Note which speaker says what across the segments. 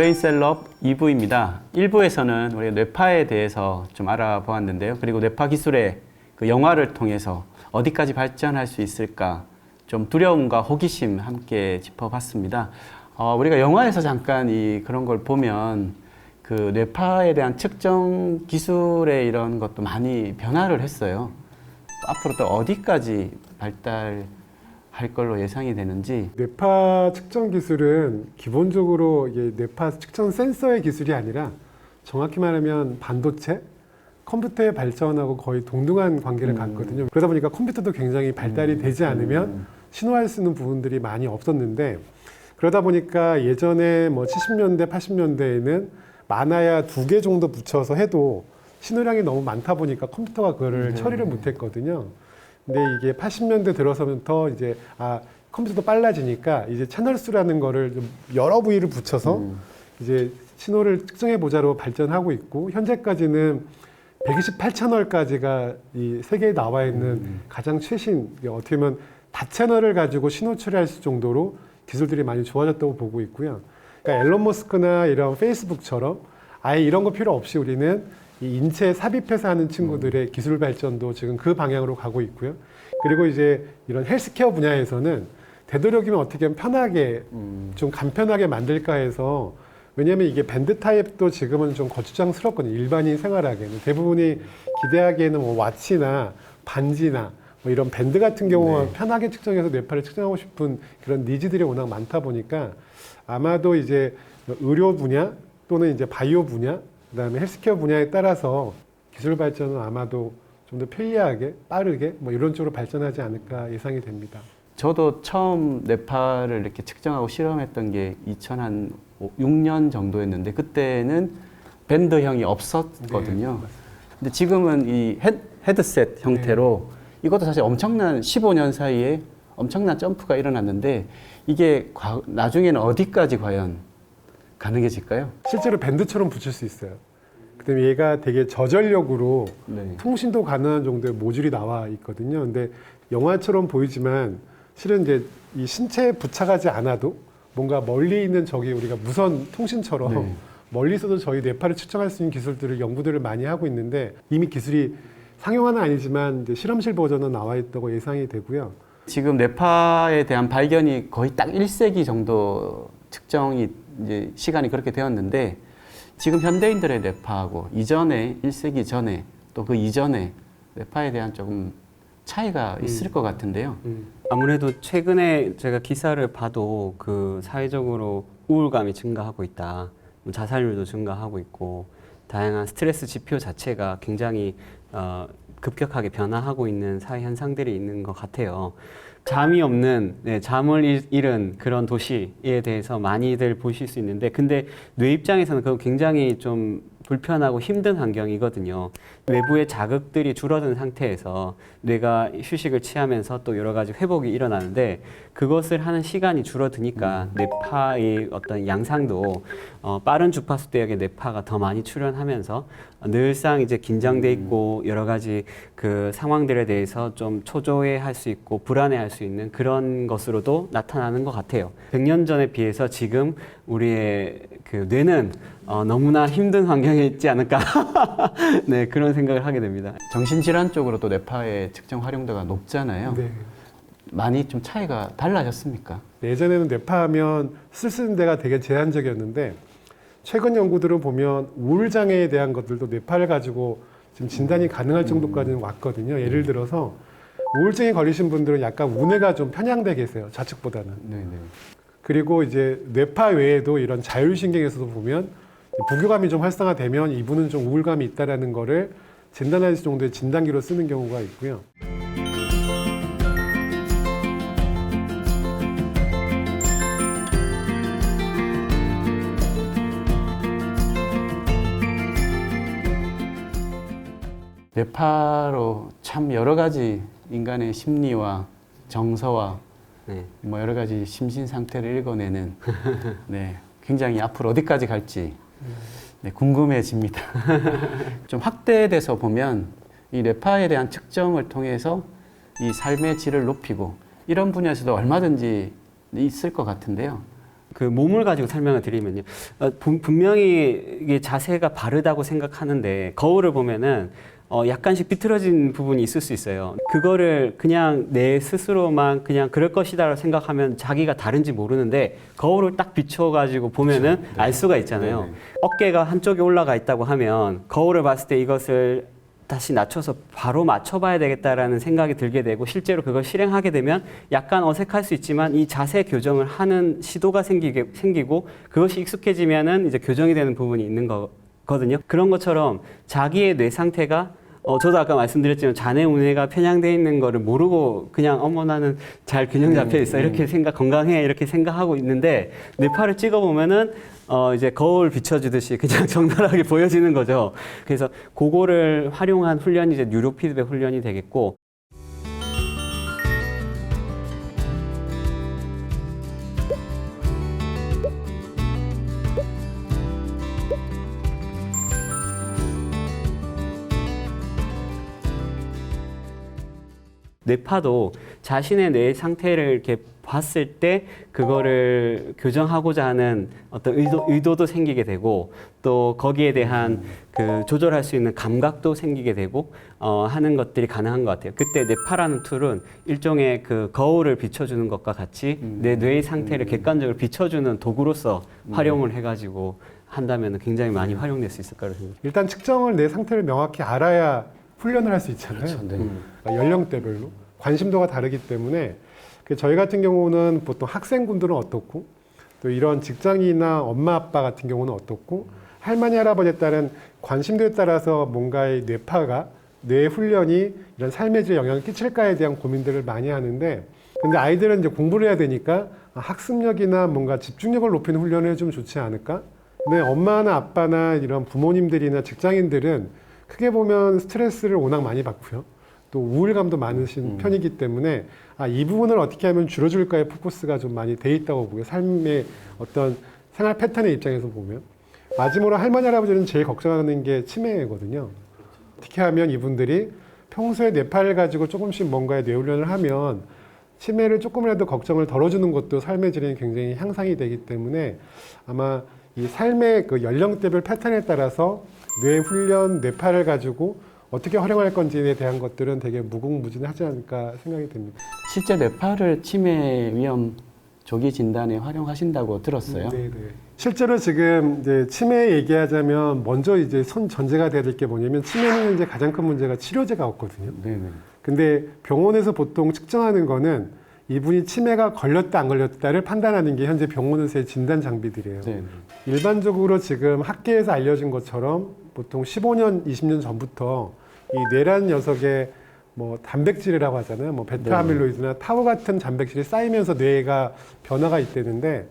Speaker 1: 브레인셀럽 2부입니다. 1부에서는 우리 뇌파에 대해서 좀 알아보았는데요. 그리고 뇌파 기술의 그 영화를 통해서 어디까지 발전할 수 있을까 좀 두려움과 호기심 함께 짚어봤습니다. 어, 우리가 영화에서 잠깐 이 그런 걸 보면 그 뇌파에 대한 측정 기술의 이런 것도 많이 변화를 했어요. 앞으로 또 어디까지 발달 할 걸로 예상이 되는지
Speaker 2: 뇌파 측정 기술은 기본적으로 이게 뇌파 측정 센서의 기술이 아니라 정확히 말하면 반도체, 컴퓨터의 발전하고 거의 동등한 관계를
Speaker 1: 음.
Speaker 2: 갖거든요. 그러다 보니까 컴퓨터도 굉장히 발달이 되지 않으면 신호할 수 있는 부분들이 많이 없었는데 그러다 보니까 예전에 뭐 70년대, 80년대에는 많아야 두 개 정도 붙여서 해도 신호량이 너무 많다 보니까 컴퓨터가 그거를
Speaker 1: 네.
Speaker 2: 처리를 못 했거든요. 근데 이게 80년대 들어서부터 이제 아 컴퓨터도 빨라지니까 이제 채널 수라는 거를 좀 여러 부위를 붙여서
Speaker 1: 음.
Speaker 2: 이제 신호를 측정해 보자로 발전하고 있고 현재까지는 128 채널까지가 이 세계에 나와 있는
Speaker 1: 음.
Speaker 2: 가장 최신 어떻게 보면 다 채널을 가지고 신호 처리할 수 정도로 기술들이 많이 좋아졌다고 보고 있고요. 그러니까 앨런 머스크나 이런 페이스북처럼 아예 이런 거 필요 없이 우리는 이 인체에 삽입해서 하는 친구들의 기술 발전도 지금 그 방향으로 가고 있고요. 그리고 이제 이런 헬스케어 분야에서는 되도록이면 어떻게 하면 편하게
Speaker 1: 음,
Speaker 2: 좀 간편하게 만들까 해서 왜냐하면 이게 밴드 타입도 지금은 좀 거추장스럽거든요. 일반인 생활하기에는 대부분이 기대하기에는 뭐 와치나 반지나 뭐 이런 밴드 같은 경우는
Speaker 1: 네.
Speaker 2: 편하게 측정해서 뇌파를 측정하고 싶은 그런 니즈들이 워낙 많다 보니까 아마도 이제 의료 분야 또는 이제 바이오 분야 그 다음에 헬스케어 분야에 따라서 기술 발전은 아마도 좀 더 편리하게 빠르게 뭐 이런 쪽으로 발전하지 않을까 예상이 됩니다.
Speaker 1: 저도 처음 뇌파를 이렇게 측정하고 실험했던 게 2006년 정도였는데 그때는 밴드형이 없었거든요. 근데 지금은 이 헤, 헤드셋 형태로 이것도 사실 엄청난 15년 사이에 엄청난 점프가 일어났는데 이게 과- 나중에는 어디까지 과연 가능해질까요?
Speaker 2: 실제로 밴드처럼 붙일 수 있어요. 그다음에 얘가 되게 저전력으로
Speaker 1: 네.
Speaker 2: 통신도 가능한 정도의 모듈이 나와 있거든요. 근데 영화처럼 보이지만 실은 이제 이 신체에 부착하지 않아도 뭔가 멀리 있는 저기 우리가 무선 통신처럼
Speaker 1: 네.
Speaker 2: 멀리서도 저희 뇌파를 측정할 수 있는 기술들을 연구들을 많이 하고 있는데 이미 기술이 상용화는 아니지만 이제 실험실 버전은 나와 있다고 예상이 되고요.
Speaker 1: 지금 뇌파에 대한 발견이 거의 딱 1세기 정도 측정이 이제 시간이 그렇게 되었는데 지금 현대인들의 뇌파하고 이전에 1세기 전에 또 그 이전에 뇌파에 대한 조금 차이가 있을 것 같은데요.
Speaker 3: 아무래도 최근에 제가 기사를 봐도 그 사회적으로 우울감이 증가하고 있다. 뭐 자살률도 증가하고 있고 다양한 스트레스 지표 자체가 굉장히 어, 급격하게 변화하고 있는 사회 현상들이 있는 것 같아요. 잠이 없는 네, 잠을 잃- 잃은 그런 도시에 대해서 많이들 보실 수 있는데 근데 뇌 입장에서는 그건 굉장히 좀 불편하고 힘든 환경이거든요. 외부의 자극들이 줄어든 상태에서 뇌가 휴식을 취하면서 또 여러 가지 회복이 일어나는데 그것을 하는 시간이 줄어드니까 뇌파의 어떤 양상도 어, 빠른 주파수 대역의 뇌파가 더 많이 출현하면서 늘상 이제 긴장돼 있고 여러 가지 그 상황들에 대해서 좀 초조해할 수 있고 불안해할 수 있는 그런 것으로도 나타나는 것 같아요. 100년 전에 비해서 지금 우리의 그 뇌는 어, 너무나 힘든 환경에 있지 않을까. 네, 그런 생각을 하게 됩니다.
Speaker 1: 정신질환 쪽으로도 뇌파의 측정 활용도가 높잖아요.
Speaker 2: 네.
Speaker 1: 많이 좀 차이가 달라졌습니까?
Speaker 2: 예전에는 뇌파하면 쓸수 있는 데가 되게 제한적이었는데 최근 연구들을 보면 우울 장애에 대한 것들도 뇌파를 가지고 지금 진단이 가능할 정도까지는 왔거든요. 예를 들어서 우울증에 걸리신 분들은 약간 우뇌가 좀 편향돼 계세요. 좌측보다는.
Speaker 1: 네네.
Speaker 2: 그리고 이제 뇌파 외에도 이런 자율신경에서도 보면 부교감이 좀 활성화되면 이분은 좀 우울감이 있다라는 거를 진단할 수 정도의 진단기로 쓰는 경우가 있고요.
Speaker 1: 뇌파로 참 여러 가지 인간의 심리와 정서와
Speaker 3: 네.
Speaker 1: 뭐 여러 가지 심신 상태를 읽어내는 네, 굉장히 앞으로 어디까지 갈지 네, 궁금해집니다. 좀 확대돼서 보면 이 뇌파에 대한 측정을 통해서 이 삶의 질을 높이고 이런 분야에서도 얼마든지 있을 것 같은데요.
Speaker 3: 그 몸을 가지고 설명을 드리면요. 어, 분- 분명히 이게 자세가 바르다고 생각하는데 거울을 보면은 어, 약간씩 비틀어진 부분이 있을 수 있어요. 그거를 그냥 내 스스로만 그냥 그럴 것이다라고 생각하면 자기가 다른지 모르는데 거울을 딱 비춰가지고 보면은 알 수가 있잖아요.
Speaker 1: 네네.
Speaker 3: 어깨가 한쪽에 올라가 있다고 하면 거울을 봤을 때 이것을 다시 낮춰서 바로 맞춰봐야 되겠다라는 생각이 들게 되고 실제로 그걸 실행하게 되면 약간 어색할 수 있지만 이 자세 교정을 하는 시도가 생기게, 생기고 그것이 익숙해지면은 이제 교정이 되는 부분이 있는 거거든요. 그런 것처럼 자기의 뇌 상태가 어, 저도 아까 말씀드렸지만 자네 운해가 편향돼 있는 거를 모르고 그냥 어머 나는 잘 균형 잡혀 있어. 이렇게 생각 건강해. 이렇게 생각하고 있는데 뇌파를 찍어 보면은 어 이제 거울 비춰주듯이 그냥 적나라하게 보여지는 거죠. 그래서 그거를 활용한 훈련이 이제 뉴로 피드백 훈련이 되겠고 뇌파도 자신의 뇌 상태를 이렇게 봤을 때 그거를 교정하고자 하는 어떤 의도, 의도도 생기게 되고 또 거기에 대한 그 조절할 수 있는 감각도 생기게 되고 어, 하는 것들이 가능한 것 같아요. 그때 뇌파라는 툴은 일종의 그 거울을 비춰주는 것과 같이 내 뇌의 상태를 객관적으로 비춰주는 도구로서 활용을 해가지고 한다면 굉장히 많이 활용될 수 있을 거라고 생각합니다.
Speaker 2: 일단 측정을 내 상태를 명확히 알아야 훈련을 할 수 있잖아요.
Speaker 1: 그렇죠. 네.
Speaker 2: 그러니까 연령대별로 관심도가 다르기 때문에 그 저희 같은 경우는 보통 학생분들은 어떻고 또 이런 직장이나 엄마 아빠 같은 경우는 어떻고 할머니 할아버지에 따른 관심도에 따라서 뭔가의 뇌파가 뇌 훈련이 이런 삶의 질에 영향을 끼칠까에 대한 고민들을 많이 하는데 근데 아이들은 이제 공부를 해야 되니까 아, 학습력이나 뭔가 집중력을 높이는 훈련을 해주면 좋지 않을까? 근데 엄마나 아빠나 이런 부모님들이나 직장인들은 크게 보면 스트레스를 워낙 많이 받고요. 또 우울감도 많으신 편이기 때문에 아, 이 부분을 어떻게 하면 줄여줄까의 포커스가 좀 많이 돼 있다고 보고요. 삶의 어떤 생활 패턴의 입장에서 보면. 마지막으로 할머니, 할아버지는 제일 걱정하는 게 치매거든요. 어떻게 하면 이분들이 평소에 뇌파를 가지고 조금씩 뭔가의 뇌훈련을 하면 치매를 조금이라도 걱정을 덜어주는 것도 삶의 질이 굉장히 향상이 되기 때문에 아마 이 삶의 그 연령대별 패턴에 따라서 뇌 훈련, 뇌파를 가지고 어떻게 활용할 건지에 대한 것들은 되게 무궁무진하지 않을까 생각이 듭니다.
Speaker 1: 실제 뇌파를 치매 위험 조기 진단에 활용하신다고 들었어요.
Speaker 2: 네, 네. 실제로 지금 이제 치매 얘기하자면 먼저 이제 선 전제가 돼야 될 게 뭐냐면 치매는 이제 가장 큰 문제가 치료제가 없거든요.
Speaker 1: 네, 네.
Speaker 2: 근데 병원에서 보통 측정하는 거는 이분이 치매가 걸렸다 안 걸렸다를 판단하는 게 현재 병원에서의 진단 장비들이에요.
Speaker 1: 네, 네.
Speaker 2: 일반적으로 지금 학계에서 알려진 것처럼 보통 15년, 20년 전부터 이 뇌라는 녀석의 뭐 단백질이라고 하잖아요. 뭐 베타 아밀로이드나 타우 같은 단백질이 쌓이면서 뇌가 변화가 있다는데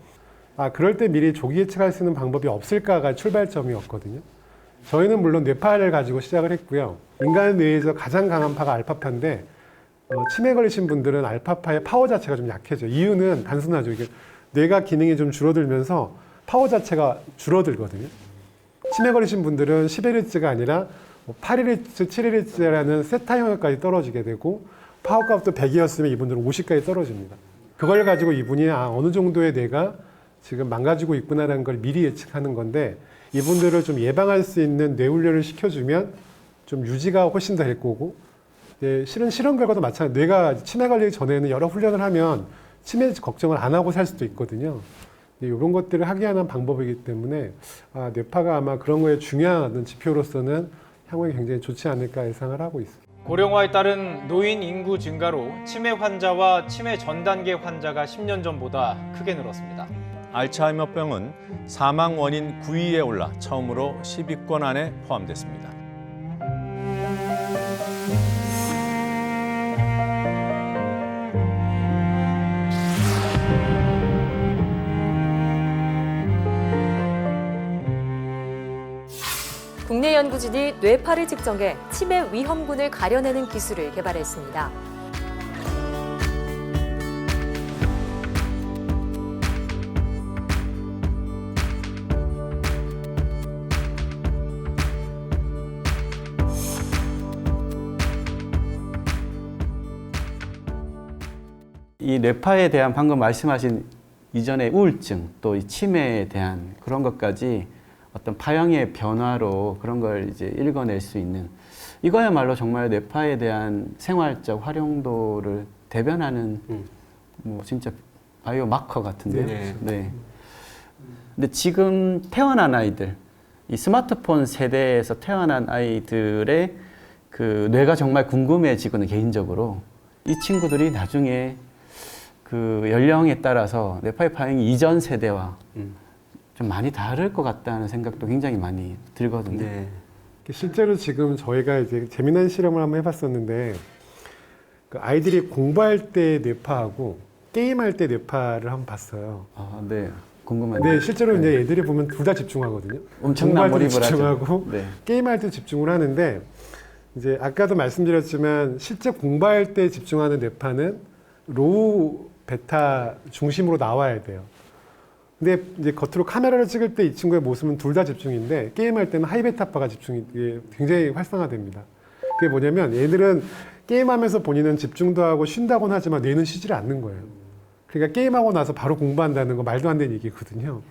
Speaker 2: 아 그럴 때 미리 조기 예측할 수 있는 방법이 없을까가 출발점이었거든요. 저희는 물론 뇌파를 가지고 시작을 했고요. 인간 뇌에서 가장 강한 파가 알파파인데 어, 치매 걸리신 분들은 알파파의 파워 자체가 좀 약해져. 이유는 단순하죠. 이게 뇌가 기능이 좀 줄어들면서 파워 자체가 줄어들거든요. 치매 걸리신 분들은 11Hz가 아니라 뭐 8Hz, 7Hz라는 세타 영역까지 떨어지게 되고 파워 값도 100이었으면 이분들은 50까지 떨어집니다. 그걸 가지고 이분이 아, 어느 정도의 뇌가 지금 망가지고 있구나라는 걸 미리 예측하는 건데 이분들을 좀 예방할 수 있는 뇌 훈련을 시켜주면 좀 유지가 훨씬 더 될 거고 예, 실은 실험 결과도 마찬가지. 뇌가 치매 걸리기 전에는 여러 훈련을 하면 치매 걱정을 안 하고 살 수도 있거든요. 이런 것들을 하기 위한 방법이기 때문에 아, 뇌파가 아마 그런 거에 중요한 지표로서는 향후에 굉장히 좋지 않을까 예상을 하고 있습니다.
Speaker 4: 고령화에 따른 노인 인구 증가로 치매 환자와 치매 전 단계 환자가 10년 전보다 크게 늘었습니다.
Speaker 5: 알츠하이머병은 사망 원인 9위에 올라 처음으로 10위권 안에 포함됐습니다.
Speaker 6: 국내 연구진이 뇌파를 측정해 치매 위험군을 가려내는 기술을 개발했습니다.
Speaker 1: 이 뇌파에 대한 방금 말씀하신 이전의 우울증 또 이 치매에 대한 그런 것까지 어떤 파형의 변화로 그런 걸 이제 읽어낼 수 있는 이거야말로 정말 뇌파에 대한 생활적 활용도를 대변하는
Speaker 3: 음.
Speaker 1: 뭐 진짜 바이오 마커 같은데요.
Speaker 3: 네.
Speaker 1: 네. 근데 지금 태어난 아이들, 이 스마트폰 세대에서 태어난 아이들의 그 뇌가 정말 궁금해지거든요, 개인적으로. 이 친구들이 나중에 그 연령에 따라서 뇌파의 파형이 이전 세대와
Speaker 3: 음.
Speaker 1: 좀 많이 다를 것 같다는 생각도 굉장히 많이 들거든요.
Speaker 3: 네.
Speaker 2: 실제로 지금 저희가 이제 재미난 실험을 한번 해봤었는데 그 아이들이 공부할 때 뇌파하고 게임할 때 뇌파를 한번 봤어요.
Speaker 1: 아, 네. 궁금한데.
Speaker 2: 근데 실제로 이제 애들이 보면 둘 다 집중하거든요.
Speaker 1: 엄청난 몰입을.
Speaker 2: 집중하고
Speaker 1: 네.
Speaker 2: 게임할 때 집중을 하는데 이제 아까도 말씀드렸지만 실제 공부할 때 집중하는 뇌파는 로우 베타 중심으로 나와야 돼요. 근데 이제 겉으로 카메라를 찍을 때 이 친구의 모습은 둘 다 집중인데 게임할 때는 하이 베타파가 집중이 굉장히 활성화됩니다. 그게 뭐냐면 얘들은 게임하면서 본인은 집중도 하고 쉰다고는 하지만 뇌는 쉬지를 않는 거예요. 그러니까 게임하고 나서 바로 공부한다는 거 말도 안 되는 얘기거든요.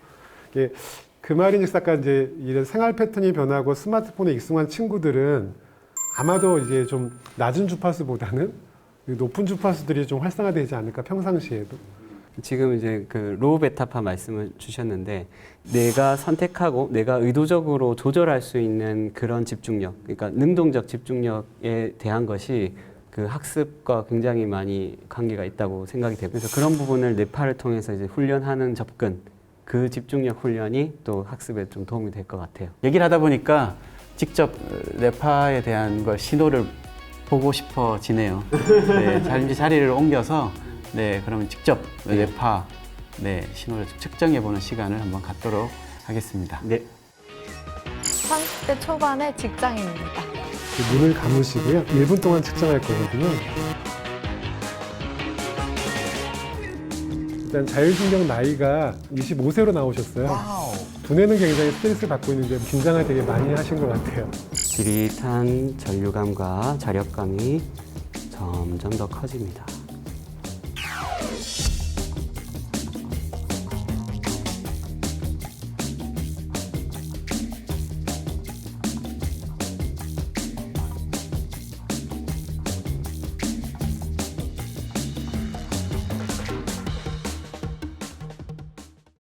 Speaker 2: 이게 그 말인즉슨 아까 이제 이런 생활 패턴이 변하고 스마트폰에 익숙한 친구들은 아마도 이제 좀 낮은 주파수보다는 높은 주파수들이 좀 활성화되지 않을까 평상시에도.
Speaker 3: 지금 이제 그 로우 베타파 말씀을 주셨는데 내가 선택하고 내가 의도적으로 조절할 수 있는 그런 집중력, 그러니까 능동적 집중력에 대한 것이 그 학습과 굉장히 많이 관계가 있다고 생각이 그래서 그런 부분을 뇌파를 통해서 이제 훈련하는 접근, 그 집중력 훈련이 또 학습에 좀 도움이 될 것 같아요.
Speaker 1: 얘기를 하다 보니까 직접 어, 뇌파에 대한 걸 신호를 보고 싶어지네요. 네, 자리를 옮겨서 네, 그러면 직접 뇌파 네, 신호를 좀 측정해 보는 시간을 한번 갖도록 하겠습니다.
Speaker 3: 네.
Speaker 7: 30대 초반의 직장인입니다.
Speaker 2: 눈을 감으시고요. 1분 동안 측정할 거거든요. 일단 자율신경 나이가 25세로 나오셨어요. 두뇌는 굉장히 스트레스를 받고 있는데 긴장을 되게 많이 하신 것 같아요.
Speaker 3: 지릿한 전류감과 자력감이 점점 더 커집니다.